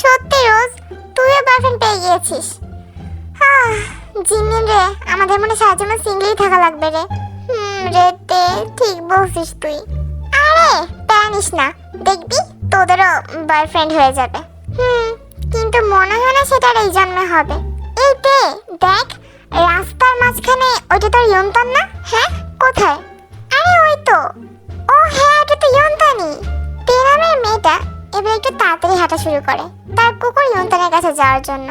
সত্যি রোজ তুইও বয়ফ্রেন্ড পেয়ে গিয়েছিস। আহ, জিমিন রে আমাদের মনে সারা জীবন সিঙ্গেলই থাকা লাগবে রে। হুম রে তে ঠিক বলছিস তুই। আরে প্যানিস না দেখবি তোদেরও বয়ফ্রেন্ড হয়ে যাবে। হুম কিন্তু মনে হয় না সেটা এই জন্মে হবে। এই তে দেখ রাস্তার মাঝখানে ওইটা তোর ইয়ন্তন না? হ্যাঁ কোথায়? আরে ওই তো। ও হ্যাঁ এটা তো ইয়ন্তানি তে মেয়েটা এবার একটু তাড়াতাড়ি হাঁটা শুরু করে তার কুকুর ইয়ন্তানের কাছে যাওয়ার জন্য।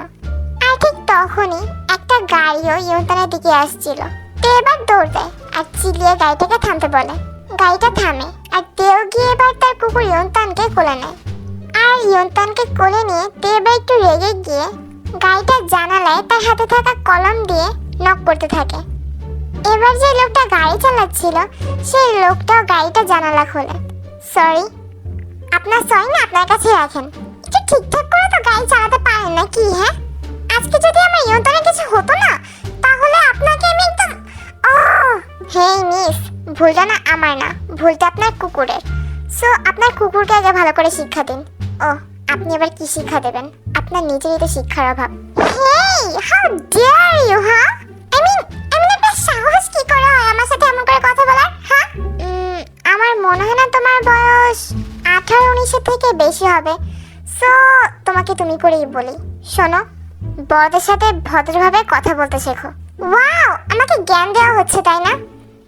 আর ঠিক তখনই একটা গাড়িও ইয়ন্তানের দিকে আসছিল। তে এবার দৌড় দেয় আর চিলিয়ে গাড়িটাকে থামতে বলে। গাড়িটা থামে আর তেও গিয়ে এবার তার কুকুর ইয়ন্তানকে কোলে নেয়। আর ইয়ন্তানকে কোলে নিয়ে তে এবার একটু রেগে গিয়ে গাড়িটার জানালায় তার হাতে থাকা কলম দিয়ে নক করতে থাকে। এবার যে লোকটা গাড়ি চালাচ্ছিল, সেই লোকটাও গাড়িটা জানালা খোলে। সরি আপনার সরি না আপনার কাছে রাখেন। একটু ঠিকঠাক করে তো গাড়ি চালাতে পারেন না কি হ্যাঁ? আজকে যদি আমার ইয়ন্তনে কিছু হতো না, তাহলে আপনাকে আমি একদম ও হেই, মিস, ভুলটা না আমার না, ভুলটা আপনার কুকুরের। সো আপনার কুকুরকে আগে ভালো করে শিক্ষা দিন। ও আপনি এবার কি শিক্ষা দেবেন? আপনার নিজেরই তো শিক্ষার অভাব। হেই হাউ ডিয়ার ইউ হ্যাঁ সাহস করে আমার সাথে এমন করে কথা হ্যাঁ? আমার মনে হয় না তোমার বয়স আঠারো উনিশের থেকে বেশি হবে। সো তোমাকে তুমি করেই বলি। শোনো, বড়দের সাথে ভদ্রভাবে কথা বলতে শেখো। ওয়াও আমাকে জ্ঞান দেওয়া হচ্ছে, তাই না?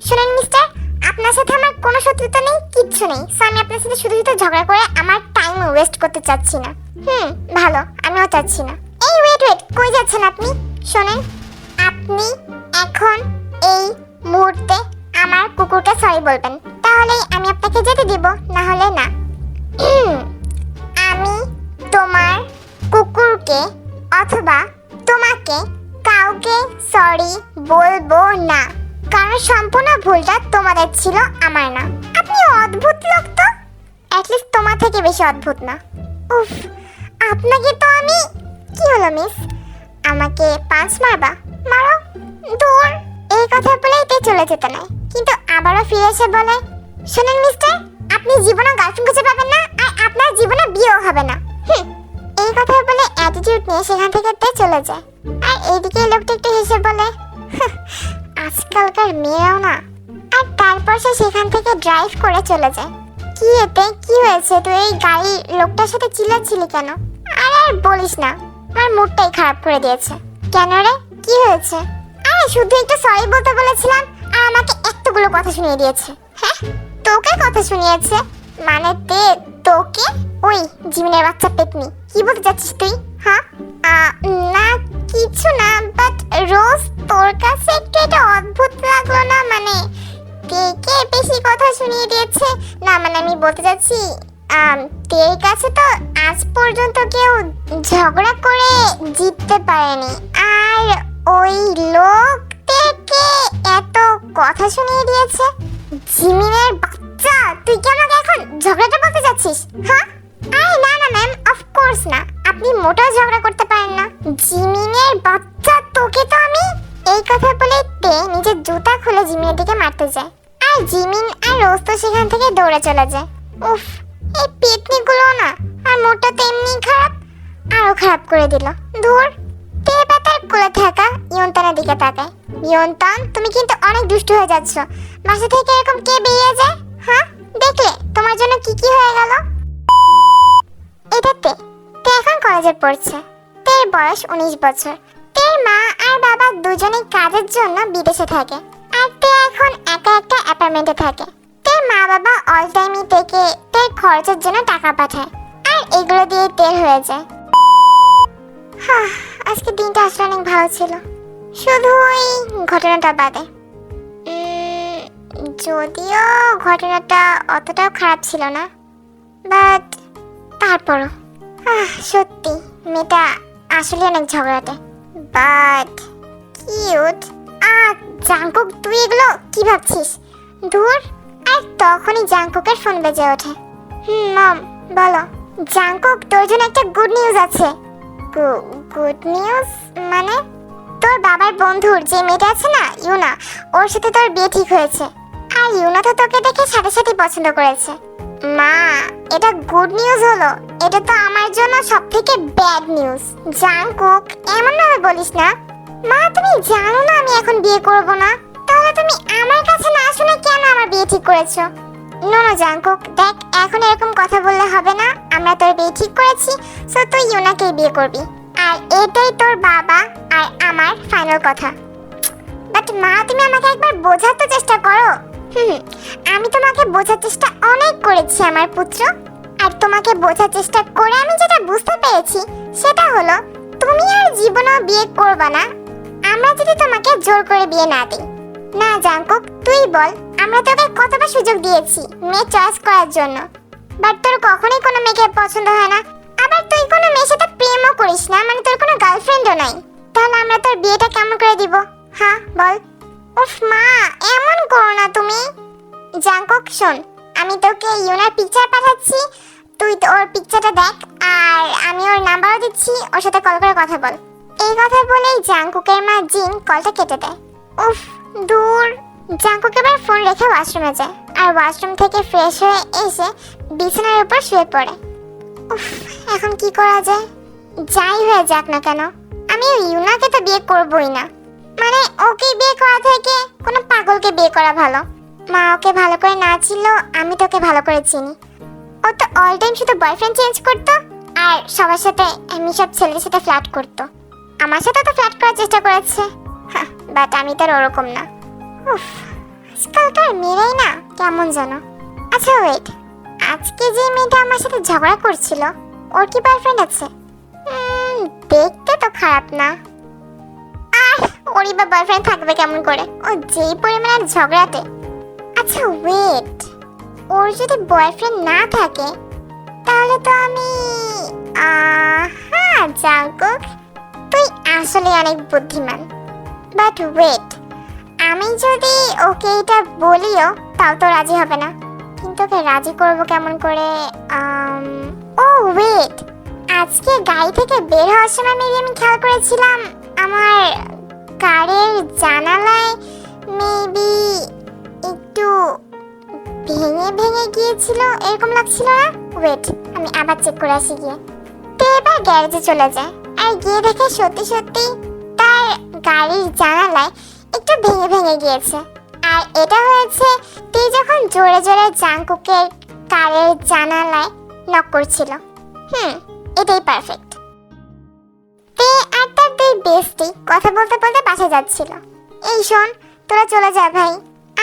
শুনুন মিস্টার আপনার সাথে আমার কোনো শত্রুতা নেই, কিচ্ছু নেই। সো আমি আপনার সাথে শুধু শুধু ঝগড়া করে আমার টাইম ওয়েস্ট করতে চাচ্ছি না। হুম, ভালো, আমিও চাচ্ছি না। এই ওয়েট ওয়েট কই যাচ্ছেন আপনি? শোনেন, আপনি এখন এই মুহূর্তে আমার কুকুরটা সরি বলবেন। তাহলেই আমি আপনাকে যেতে দিব, না হলে না। আমি তোমার কুকুরকে অথবা তোমাকে কাউকে সরি বলব না। কারণ সম্পূর্ণ ভুলটা তোমাদের ছিল আমার না। আপনি অদ্ভুত লোক তো। অ্যাটলিস্ট তোমার থেকে বেশি অদ্ভুত না। উফ, আপনাকে তো আমি কি হলো মিস আমাকে পাঁচ মারবা? মারো? দূর। এই কথা বলেই তে চলে যেত না কিন্তু আবারও ফিরে এসে বলে, শুনুন মিস্টার আপনি জীবনে গার্লফ্রেন্ড খুঁজে পাবেন না আর আপনার জীবনে বিয়েও হবে না। এই কথা বলে অ্যাটিটিউড নিয়ে সেখান থেকে তে চলে যায়। আর এইদিকে লোকটা একটু হেসে বলে "হাহ, আজকালকার মেয়েরাও না। আর তারপর সে সেখান থেকে ড্রাইভ করে চলে যায়। কি এতে কি হয়েছে? তুই এই গাড়ি লোকটার সাথে চিল্লাচ্ছিলি কেন? আর আর বলিস না আমার মুডটাই খারাপ করে দিয়েছে। কেন রে? কি হয়েছে? আরে শুধু একটু সরি বলতে বলেছিলাম আর আমাকে এতগুলো কথা শুনিয়ে দিয়েছে। হ্যাঁ? তোকে কথা শুনিয়েছে। মানে তে, তোকে ওই জিমিনের বাচ্চা পেতনি। কি বলতে যাচ্ছিস তুই? হ্যাঁ? না, কিছু না বাট রোজ তোর কাছে একটু এটা অদ্ভুত লাগল না মানে কে কে বেশি কথা শুনিয়ে দিয়েছে? না মানে আমি বলতে যাচ্ছি তের কাছে তো আজ পর্যন্ত কেউ ঝগড়া করে জিততে পারেনি। আর ওই লোক থেকে এত কথা শুনিয়ে দিয়েছে? জিমিনের বাচ্চা, তুই কি আমাকে এখন ঝগড়াটা বলতে যাচ্ছিস? হ্যাঁ? আরে না না ম্যাম অফ কোর্স না। আপনি মোটেও ঝগড়া করতে পারেন না। জিমিনের বাচ্চা, তোকে তো আমি এই কথা বলে তে নিজের জুতা খুলে জিমিনের দিকে মারতে যায় আর জিমিন আর রোজ তো সেখান থেকে দৌড়ে চলে যায়। উফ, এই পেতনিগুলো না, আর মোটা তো এমনি খারাপ। আরও খারাপ করে দিল। দূর তে পাতার কোলে থাকা ইয়ন্তানের দিকে তাকায়। ইয়ন্তান, তুমি কিন্তু অনেক দুষ্ট হয়ে যাচ্ছ। বাসা থেকে এরকম কে বেরিয়ে যায়? হ্যাঁ? দেখলে, তোমার জন্য কি কি হয়ে গেল? এটাতে, তে এখন কলেজে পড়ছে। তের বয়স উনিশ বছর। তের মা আর বাবা দুজনেই কাজের জন্য বিদেশে থাকে। আর তে এখন একা একটা অ্যাপার্টমেন্টে থাকে। তের মা বাবা অল টাইমই থেকে তের খরচের জন্য টাকা পাঠায়। আর এগুলো দিয়ে তের হয়ে যায়। হ্যাঁ আজকে দিনটা আসলে অনেক ভালো ছিল। শুধু ওই ঘটনাটা বাদে। যদিও ঘটনাটা অতটাও খারাপ ছিল না বাট তারপরও। সত্যি, মেয়েটা আসলে অনেক ঝগড়াটে বাট কিউট আহ জাঙ্কুক তুই এগুলো কি ভাবছিস? দূর আর তখনই জাঙ্কুকের ফোন বেজে ওঠে। হুম, মম, বলো জাঙ্কুক তোর জন্য একটা গুড নিউজ আছে। গুড নিউজ মানে? তোর বাবার বন্ধুর, যে মেয়েটা আছে না, ইউনা, ওর সাথে তোর বিয়ে ঠিক হয়েছে। আর ইউনা তো তোকে দেখে সাথে সাথে পছন্দ করেছে। মা, এটা গুড নিউজ হলো। এটা তো আমার জন্য সব থেকে ব্যাড নিউজ জাংকুক এমন ভাবে বলিস না। মা, তুমি জানো না আমি এখন বিয়ে করব না। তাহলে তুমি আমার কাছে না শুনে কেন আমার বিয়ে ঠিক করেছ? নো নো, জাংকুক, দেখ, এখন এরকম কথা বললে হবে না। আমরা তোর বিয়ে ঠিক করেছি সো তুই ইউনাকেই বিয়ে করবি। আর এটাই তোর বাবা আর আমার ফাইনাল কথা। বাট মা, তুমি আমাকে একবার বোঝার তো চেষ্টা করো। হুম, আমি তোমাকে বোঝার চেষ্টা অনেক করেছি আমার পুত্র। আর তোমাকে বোঝার চেষ্টা করে আমি যেটা বুঝতে পেরেছি, সেটা হলো, তুমি আর জীবনেও বিয়ে করবে না। আমরা যদি তোমাকে জোর করে বিয়ে না দিই। না জাঙ্কুক তুই বল, আমরা তোকে কতবার সুযোগ দিয়েছি মেয়ে চয়েস করার জন্য? বাট তোর কখনোই কোনো মেয়েকে পছন্দ হয় না। আবার তুই কোনো মেয়ের সাথে প্রেমও করিস না মানে তোর কোনো গার্লফ্রেন্ডও নাই। তাহলে আমরা তোর বিয়েটা কেমন করে দিব? হ্যাঁ বল। উফ মা, এমন করো না তুমি। জাঙ্কক শোন, আমি তোকে ইউনার পিকচার পাঠাচ্ছি। তুই তো ওর পিকচারটা দেখ, আর আমি ওর নাম্বারও দিচ্ছি, ওর সাথে কল করে কথা বল। এই কথা বলেই জাঙ্কুকের মা জিন কলটা কেটে দেয়। উফ, দূর। জাঙ্কুক এবার ফোন রেখে ওয়াশরুমে যায়, আর ওয়াশরুম থেকে ফ্রেশ হয়ে এসে বিছানার উপর শুয়ে পড়ে। উফ, এখন কি করা যায়? যাই হয়ে যাক না কেন। আমি ইউনাকে তো বিয়ে করবই না। মানে ওকে বিয়ে করা থেকে কোনো পাগলকে বিয়ে করা ভালো? মা ওকে ভালো করে না ছিল আমি তোকে ভালো করে চিনি। ও তো অল টাইম শুধু বয়ফ্রেন্ড চেঞ্জ করতো আর সবার সাথে এমনি সব ছেলেদের সাথে ফ্ল্যাট করতো। আমার সাথে তো ফ্ল্যাট করার চেষ্টা করেছে। বাট আমি তার ওরকম না। উফ আজকালকার মেয়েরাই না, কেমন যেন। আচ্ছা ওয়েট আজকে যে মেয়েটা আমার সাথে ঝগড়া করছিল, ওর কি বয়ফ্রেন্ড আছে? দেখতে তো খারাপ না। আহ, ওরই বা বয়ফ্রেন্ড থাকবে কেমন করে? ও যেই পরিমাণের ঝগড়াতে আচ্ছা ওয়েট ওর যদি বয়ফ্রেন্ড না থাকে, তাহলে তো আমি হ্যাঁ জাঙ্কুক, তুই আসলে অনেক বুদ্ধিমান। বাট ওয়েট আমি যদি ওকে এটা বলিও, তাও তো রাজি হবে না। কিন্তু ওকে রাজি করব কেমন করে? ও ওয়েট আজকে গাড়ি থেকে বের হওয়ার সময় মেবি আমি খেয়াল করেছিলাম। আমার কারের জানালায় মেবি একটু ভেঙে ভেঙে গিয়েছিল, এরকম লাগছিল না? ওয়েট আমি আবার চেক করে আসি গিয়ে। তো এবার গ্যারেজে চলে যায়। আর গিয়ে দেখে সত্যি সত্যি তার গাড়ির জানালায় একটু ভেঙে ভেঙে গিয়েছে। আর এটা হয়েছে তুই যখন জোরে জোরে জাঙ্কুকের কারের জানালায় নক করছিল। হুম, এটাই পারফেক্ট তে আর দুই বেস্টি কথা বলতে বলতে বাসা যাচ্ছিল। এই শোন, তোরা চলে যা ভাই।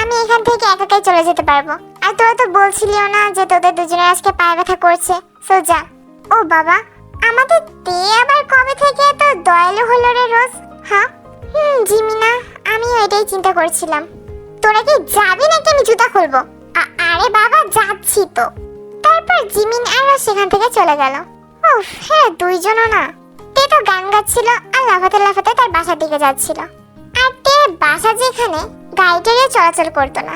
আমি এখান থেকে একাকাই চলে যেতে পারব। আর তোরা তো বলছিলিও না যে তোদের দুজনের আজকে পায়ে ব্যথা করছে। সো যা। ও বাবা, আমাদের তে আবার কবে থেকে এত দয়ালু হলো রে রোজ হ্যাঁ? হুম, জিমিনা আমি এটাই চিন্তা করছিলাম। তোরা কি যাবি নাকি আমি জুতা খুলবো? আরে বাবা, যাচ্ছি তো। তারপর জিমিন আর সেখান থেকে চলে গেল। উফ হ্যাঁ দুইজনও না। তে তো গান গাচ্ছিল লাফাতে লাফাতে তার বাসার দিকে যাচ্ছিল। আর তে বাসা যেখানে গাড়িটারিও চলাচল করতো না।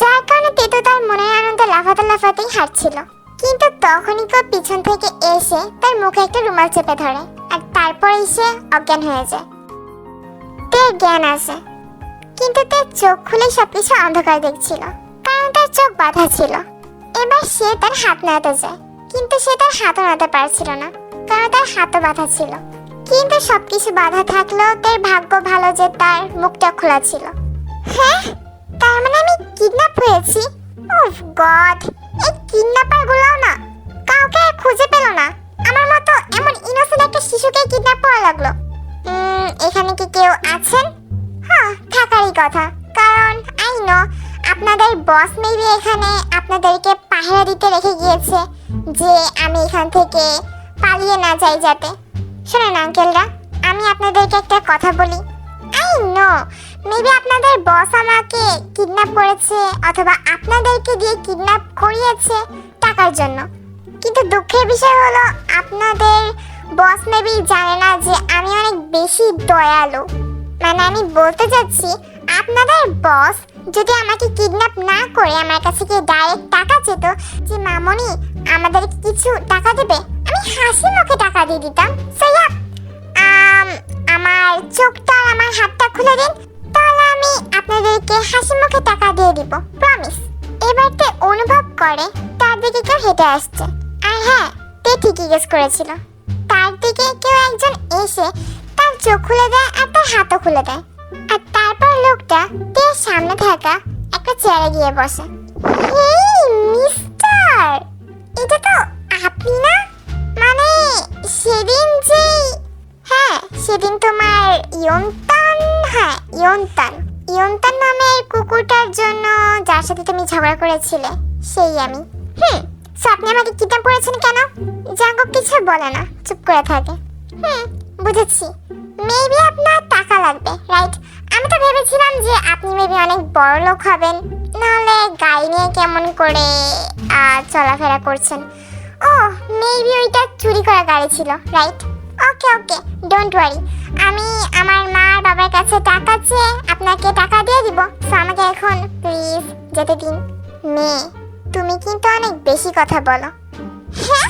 যার কারণে তে তো তার মনের আনন্দে লাফাতে লাফাতেই হাঁটছিল। কিন্তু তখনই কেউ পিছন থেকে এসে তার মুখে একটা রুমাল চেপে ধরে আর তারপর এসে অজ্ঞান হয়ে যায়। তে জ্ঞান আসে। কিন্তু তার চোখ খুলে সবকিছু অন্ধকার দেখছিল, কারণ তার চোখ বাঁধা ছিল। এবার সে তার হাত নাড়াতে যায়, কিন্তু সে তার হাতও নাড়াতে পারছিল না, কারণ তার হাতও বাঁধা ছিল। কিন্তু সবকিছু বাধা থাকলেও তার ভাগ্য ভালো যে তার মুখটা খোলা ছিল। হ্যাঁ? তার মানে আমি কিডন্যাপ হয়েছি? উফ গড এই কিডন্যাপার গুলোও না, কাউকে খুঁজে পেল না। আমার মতো এমন ইনোসেন্ট একটা শিশুকে কিডন্যাপ করা লাগল। এখানে কি কেউ আছেন? হ্যাঁ থাকারই কথা। কারণ আই নো আপনাদের বস মেবি এখানে আপনাদেরকে পাহারা দিতে রেখে গিয়েছে যে আমি এখান থেকে পালিয়ে না যাই যাতে। শোনেন, আঙ্কেলরা, আমি আপনাদেরকে একটা কথা বলি। আই, নো, মেবি আপনাদের বস আমাকে কিডন্যাপ করেছে অথবা আপনাদেরকে দিয়ে কিডন্যাপ করিয়েছে টাকার জন্য। কিন্তু দুঃখের বিষয় হলো, আপনাদের বস মেবি জানে না যে আমি অনেক বেশি দয়ালু। মানে আমি বলতে চাচ্ছি, আপনাদের বস যদি আমাকে কিডন্যাপ না করে আমার কাছে গিয়ে ডাইরেক্ট টাকা চেত যে, মামনি আমাদের কিছু টাকা দেবে? আমি হাসি মুখে টাকা দিয়ে দিতাম। সো আমার চোখটা আমার হাতটা খুলে দিন, তাহলে আমি আপনাদেরকে হাসি মুখে টাকা দিয়ে দিব প্রমিস এবার তে অনুভব করে, তার দিকে কেউ হেঁটে আসছে। আর হ্যাঁ তে ঠিকই গেস করেছিল। তার দিকে কেউ একজন এসে তার চোখ খুলে দেয় আর তার হাতও খুলে দেয়। আর তারপর লোকটা তের সামনে থাকা একটা চেয়ারে গিয়ে বসে। হেই মিস্টার এটা তো আপনি না? সেদিন যে হ্যাঁ সেদিন তোমার ইয়ন্তান হ্যাঁ ইয়ন্তান। ইয়ন্তান নামের কুকুরটার জন্য যার সাথে তুমি ঝগড়া করেছিলে, সেই আমি। হুম, সো আপনি আমাকে কিডন্যাপ করেছেন কেন? জাঙ্গক কিছু বলে না, চুপ করে থাকে। হুম, বুঝেছি। মেবি আপনার টাকা লাগবে রাইট আমি তো ভেবেছিলাম যে আপনি মেবি অনেক বড় লোক হবেন, নাহলে গাড়ি নিয়ে কেমন করে চলাফেরা করছেন। ও মেবি ওইটা চুরি করা গাড়ি ছিল right okay okay don't worry আমি আমার মা আর বাবার কাছে টাকা চেয়ে আপনাকে টাকা দিয়ে দিব। সো আমাকে এখন প্লিজ যেতে দিন। মেয়ে, তুমি কিন্তু অনেক বেশি কথা বলো। হ্যাঁ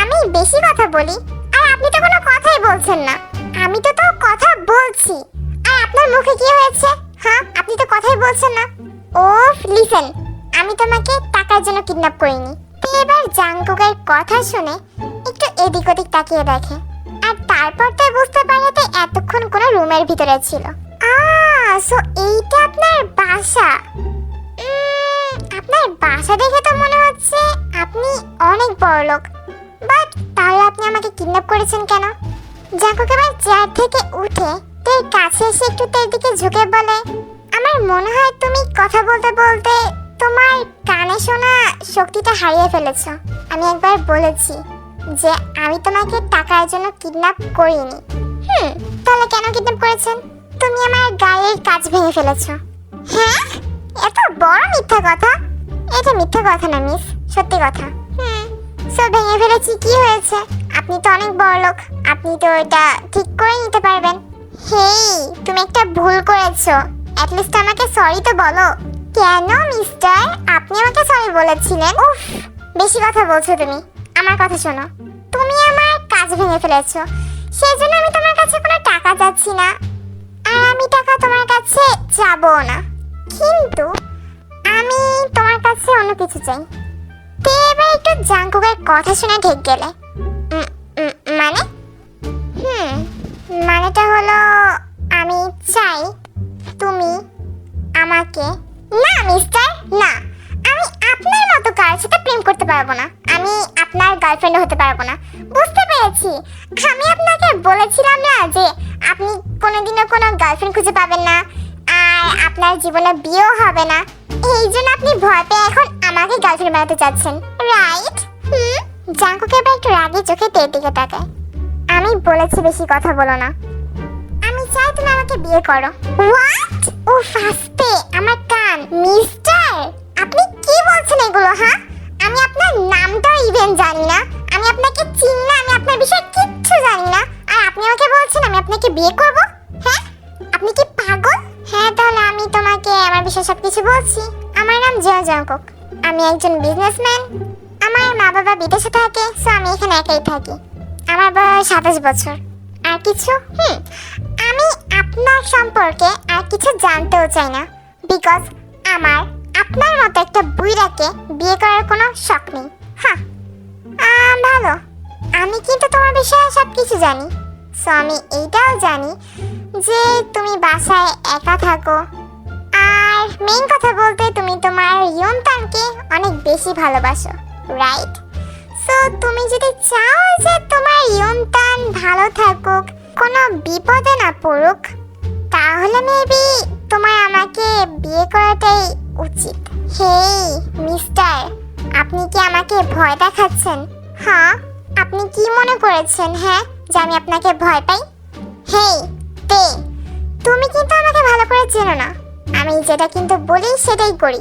আমি বেশি কথা বলি? আর আপনি তো কোনো কথাই বলছেন না। আমি তো তো কথা বলছি। আর আপনার মুখে কি হয়েছে? হ্যাঁ আপনি তো কথাই বলছেন না। ও লিসেন আমি তোমাকে টাকার জন্য কিডন্যাপ করিনি। তো এবার জাংকুকের কথা শুনে একটু এদিক ওদিক তাকিয়ে দেখে আর তারপর তাই বুঝতে পারে যে এতক্ষণ কোনো রুমের ভিতরে ছিল। আ সো এইটা আপনার বাসা? আপনার বাসা দেখে তো মনে হচ্ছে আপনি অনেক বড় লোক। বাট তাহলে আপনি আমাকে কিডন্যাপ করেছেন কেন? জাঙ্কুক এবার চেয়ার থেকে উঠে তের কাছে এসে একটু তের দিকে ঝুঁকে বলে, আমার মনে হয় তুমি কথা বলতে বলতে তোমার কানে শোনা শক্তিটা হারিয়ে ফেলেছ। আমি একবার বলেছি যে আমি তোমাকে টাকার জন্য কিডন্যাপ করিনি। হুম, তাহলে কেন কিডন্যাপ করেছেন? তুমি আমার গায়ের কাজ ভেঙে ফেলেছ। হ্যাঁ? এত বড় মিথ্যা কথা। এটা মিথ্যা কথা না মিস সত্যি কথা। হুম সব ভেঙে ফেলেছি কি হয়েছে? আপনি তো অনেক বড় লোক। আপনি তো এটা ঠিক করে নিতে পারবেন। হেই, তুমি একটা ভুল করেছ। অ্যাটলিস্ট আমাকে সরি তো বলো। কেন, মিস্টার? আপনি আমাকে সরি বলেছিলেন। উফ, বেশি কথা বলছো তুমি। আমার কথা শোনো। তুমি আমার কাজ ভেঙে ফেলেছো। সেই জন্য আমি তোমার কাছে কোনো টাকা চাচ্ছি না। আর আমি টাকা তোমার কাছে চাবো না। কিন্তু আমি তোমার কাছে অন্য কিছু চাই। তে এবার একটু জাঙ্কুকের কথা শুনে ঠিক গেলে। মানে? আপনার গার্লফ্রেন্ড হতে পারব না। বুঝতে পেরেছি। আমি আপনাকে বলেছিলাম না যে আপনি কোনোদিনও কোনো গার্লফ্রেন্ড খুঁজে পাবেন না, আর আপনার জীবনে বিয়েও হবে না। এই জন্য আপনি ভয় পেয়ে এখন আমাকে গার্লফ্রেন্ড বানাতে চাচ্ছেন রাইট হুম? জাঙ্কুকে এবার একটু রাগে চোখে তের দিকে তাকায়। আমি বলেছি বেশি কথা বলো না। আমি চাই তুমি আমাকে বিয়ে করো। হোয়াট ও ফাস্টে আমার কান। মিস্টার? জঙ্কক আমি একজন বিজনেসম্যান আমার মা বাবা বিদেশে থাকে সো আমি এখানে একাই থাকি। আমার বয়স সাতাশ বছর। আর কিছু? হুম, আমি আপনার সম্পর্কে আর কিছু জানতেও চাই না। বিকজ আমার, আপনার মতো একটা বুইরাকে বিয়ে করার কোনো শখ নেই। হ্যাঁ ভালো। আমি কিন্তু তোমার বিষয়ে সব কিছু জানি। সো আমি এইটাও জানি যে তুমি বাসায় একা থাকো মেইন কথা বলতে তুমি তোমার ইয়ন্তানকে অনেক বেশি ভালোবাসো রাইট সো তুমি যদি চাও যে তোমার ইয়ন্তান ভালো থাকুক, কোনো বিপদে না পড়ুক, তাহলে মেবি তোমার আমাকে বিয়ে করাটাই উচিত। হেই মিস্টার আপনি কি আমাকে ভয় দেখাচ্ছেন? হ্যাঁ আপনি কি মনে করেছেন হ্যাঁ যে আমি আপনাকে ভয় পাই? হেই তে, তুমি কিন্তু আমাকে ভালো করে চেনো না। আমি যেটা কিন্তু বলি সেটাই করি।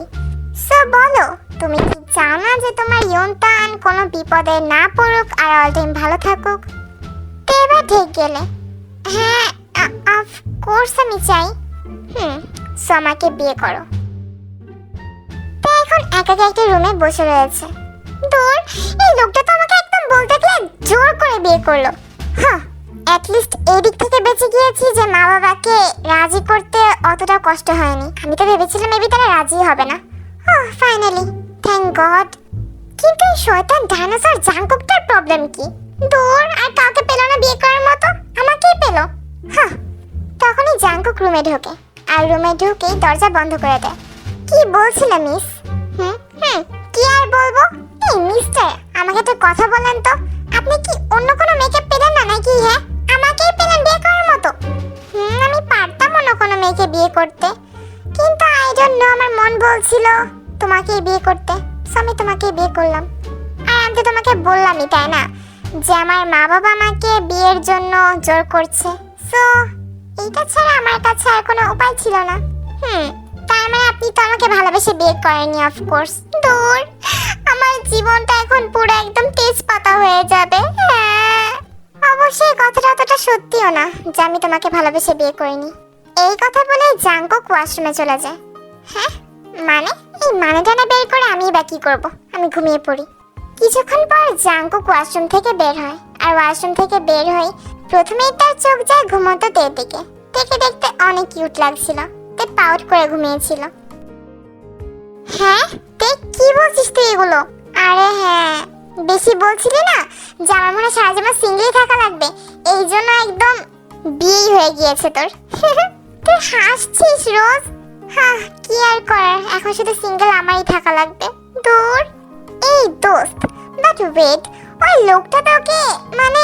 সো বলো, তুমি কি চাও না যে তোমার ইয়ন্তান কোনো বিপদে না পড়ুক আর অল টাইম ভালো থাকুক? তো এবার ঠিক গেলে। হ্যাঁ অফ কোর্স আমি চাই। হুম সো আমাকে বিয়ে করো। তো এখন একা একা একটা রুমে বসে রয়েছে। দূর, এই লোকটা তো আমাকে একদম বলতে গেলে জোর করে বিয়ে করল। হ্যাঁ অ্যাটলিস্ট এই দিক থেকে বেঁচে গিয়েছি যে মা বাবাকে রাজি করতে অতটা কষ্ট হয়নি। আমি তো ভেবেছিলাম মেবি তারা রাজি হবে না। ও ফাইনালি থ্যাংক গড কিন্তু এই শয়তান ডাইনোসর জাঙ্কুকটার প্রবলেম কি? দূর, আর কাউকে পেল না বিয়ে করার মতো? আমাকেই পেল। হ্যাঁ তখনই জাঙ্কুক রুমে ঢোকে, আর রুমে ঢুকেই দরজা বন্ধ করে দেয়। কি বলছিলে মিস হুম হুম, কি আর বলব? এই মিস্টার আমাকে তো কথা বলেন তো। আপনি কি অন্য কোনো মেকআপ পেলেন না নাকি হ্যাঁ? মেয়েকে বিয়ে করতে। কিন্তু আই ডোন্ট নো আমার মন বলছিল তোমাকেই বিয়ে করতে। আমি তোমাকেই বিয়ে করলাম। আর আমি তোমাকে বললামই, তাই না? যে আমার মা বাবা আমাকে বিয়ের জন্য জোর করছে। সো এইটা ছাড়া আমার কাছে আর কোনো উপায় ছিল না। হুম, তার মানে আপনি তো আমাকে ভালোবেসে বিয়ে করেননি অফকোর্স দূর আমার জীবনটা এখন পুরো একদম তেজপাতা হয়ে যাবে। হ্যাঁ অবশ্যই কথাটা অতটা সত্যিও না যে আমি তোমাকে ভালোবেসে বিয়ে করিনি। এই কথা বলে জাঙ্কক ওয়াশরুমে চলে যায়। হ্যাঁ? মানে? এই মানেটা না বের করে আমি বা কি করব? আমি ঘুমিয়ে পড়ি। কিছুক্ষণ পর জাঙ্কুক ওয়াশরুম থেকে বের হয়। আর ওয়াশরুম থেকে বের হয়ে প্রথমেই তার চোখ যায় ঘুমন্ত তের দিকে। দেখে দেখতে অনেক কিউট লাগছিল। তে পাউট করে ঘুমিয়েছিল। হ্যাঁ? তে কি বলছিস তুই এগুলো? আরে হ্যাঁ। বেশি বলছিলি না? আমার মনে সারা জীবন সিঙ্গেলই থাকা লাগবে। এই জন্য একদম বিয়েই হয়ে গিয়েছে তোর। তুই হাসছিস রোজ? হ্যাঁ কি আর করার? এখন শুধু সিঙ্গেল আমারই থাকা লাগবে। দূর। এই দোস্ত বাট ওয়েট ওই লোকটা তোকে মানে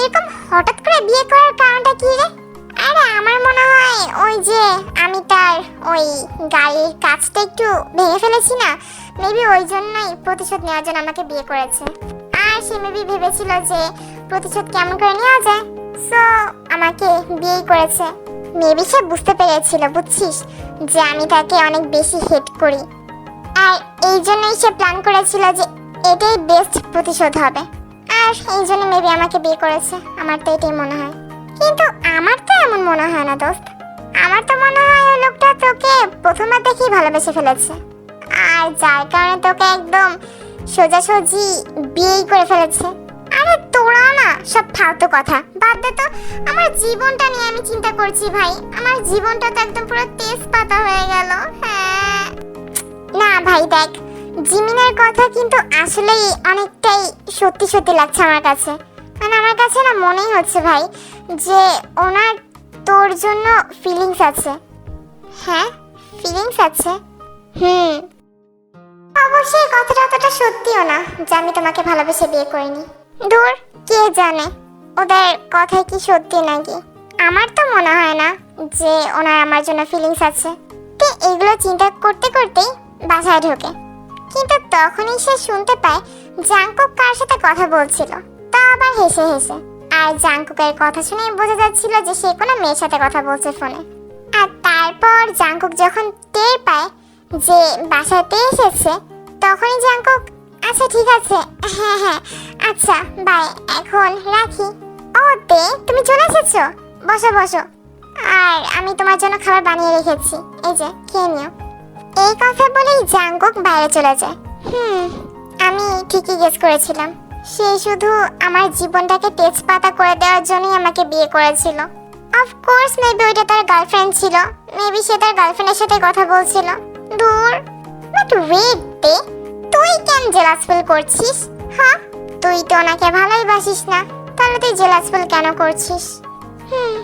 এরকম হঠাৎ করে বিয়ে করার কারণটা কি রে? আরে আমার মনে হয় ওই যে আমি তার ওই গাড়ির কাজটা একটু ভেঙে ফেলেছি না? মেবি ওই জন্যই প্রতিশোধ নেওয়ার জন্য আমাকে বিয়ে করেছে। আর সে মেবি ভেবেছিল যে প্রতিশোধ কেমন করে নেওয়া যায়? সো আমাকে বিয়েই করেছে। মেবি সে বুঝতে পেরেছিল, বুঝছিস? যে আমি তাকে অনেক বেশি হেট করি। আর এই জন্যই সে প্ল্যান করেছিল যে এটাই বেস্ট প্রতিশোধ হবে। আর এই জন্য মেবি আমাকে বিয়ে করেছে। আমার তো এটাই মনে হয়। কিন্তু আমার তো এমন মনে হয় না, দোস্ত। আমার তো মনে হয় ওই লোকটা তোকে প্রথমবার দেখেই ভালোবেসে ফেলেছে। আর যার কারণে তোকে একদম সোজাসুজি বিয়েই করে ফেলেছে। আরে তোরা না সব ফালতু কথা। বাদ দে তো, আমার জীবনটা নিয়ে আমি চিন্তা করছি ভাই। আমার জীবনটা তো একদম পুরো তেজপাতা হয়ে গেল হ্যাঁ। না ভাই, দেখ, জিমিনের কথা কিন্তু আসলেই অনেকটাই সত্যি সত্যি লাগছে আমার কাছে। মানে আমার কাছে না মনেই হচ্ছে ভাই, যে ওনার তোর জন্য ফিলিংস আছে। হ্যাঁ ফিলিংস আছে। হুম। অবশ্যই কথাটা অতটা সত্যিও না, যে আমি তোমাকে ভালোবেসে বিয়ে করিনি। দূর, কে জানে? ওদের কথাই কি সত্যি নাকি? আমার তো মনে হয় না যে ওনার আমার জন্য ফিলিংস আছে। তো এগুলো চিন্তা করতে করতেই বাসায় ঢোকে। কিন্তু তখনই সে শুনতে পায় জাংকুক কার সাথে কথা বলছিল। তা আবার হেসে হেসে। আর জাংকুকের কথা শুনে বোঝা যাচ্ছিল যে সে কোনো মেয়ের সাথে কথা বলছে ফোনে। আর তারপর জাংকুক যখন টের পায় যে বাসাতে এসেছে, তখনই জাংকুক আচ্ছা ঠিক আছে। হ্যাঁ হ্যাঁ। আচ্ছা বাই। এখন রাখি। ও দে তুমি চলে এসেছ? বসো বসো। আর আমি তোমার জন্য খাবার বানিয়ে রেখেছি। এই যে, খেয়ে নিও। এই কথা বলেই জাঙ্কুক বাইরে চলে যায়। হুম, আমি ঠিকই গেস করেছিলাম। সে শুধু আমার জীবনটাকে তেজপাতা করে দেওয়ার জন্যই আমাকে বিয়ে করেছিল। অফকোর্স মেবি ওইটা তার গার্লফ্রেন্ড ছিল। মেবি সে তার গার্লফ্রেন্ডের সাথে কথা বলছিল। দূর। বাট ওয়েট দে তুই কেন জেলাস ফিল করছিস? হ্যাঁ তুই তো ওনাকে ভালোই বাসিস না। তাহলে তুই জেলাস ফিল কেন করছিস? হুম,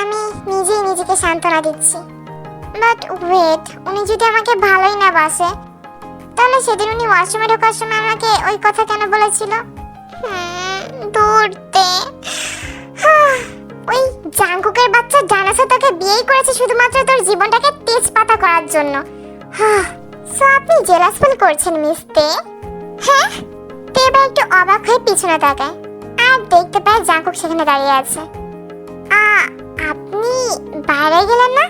আমি নিজেই নিজেকে সান্ত্বনা দিচ্ছি। বাট ওয়েট উনি যদি আমাকে ভালোই না বাসে, তাহলে সেদিন উনি ওয়াশরুমে ঢোকার সময় আমাকে ওই কথা কেন বলেছিল? দূরতে ওই জাঙ্কুকের বাচ্চা জানাসা তোকে বিয়েই করেছে শুধুমাত্র তোর জীবনটাকে তেজপাতা করার জন্য। সো আপনি জেলাস ফিল করছেন মিসতে হ্যাঁ? তে একটু অবাক হয়ে পিছনে তাকায়। আর দেখতে পায় জাঙ্কুক সেখানে দাঁড়িয়ে আছে। আ, আপনি বাইরে গেলেন না?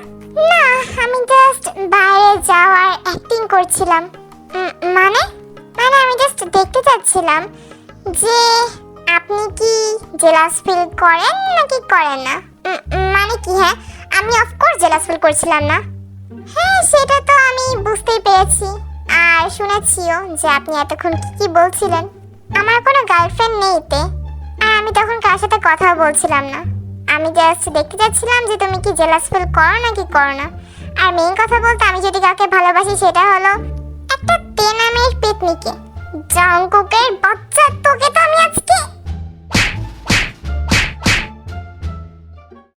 না, আমি জাস্ট বাইরে যাওয়ার অ্যাক্টিং করছিলাম। মানে? মানে আমি জাস্ট দেখতে চাচ্ছিলাম যে আপনি কি জেলাস ফিল করেন নাকি করেন না? মানে কি হ্যাঁ? আমি অফকোর্স জেলাস ফিল করছিলাম না। হ্যাঁ সেটা তো আমি বুঝতেই পেরেছি। আর শুনেছিও যে আপনি এতক্ষণ কি কি বলছিলেন। আমার কোনো গার্লফ্রেন্ড নেই তে। আর আমি তখন কার সাথে কথা বলছিলাম না। আমি জাস্ট দেখতে যাচ্ছিলাম যে তুমি কি জেলাস ফিল করো নাকি করো না। আর মেইন কথা বলতে আমি যদি কাউকে ভালোবাসি সেটা হলো একটা তে নামের পেতনিকে জাঙ্কুকের বাচ্চা তোকে তো আমি আজকে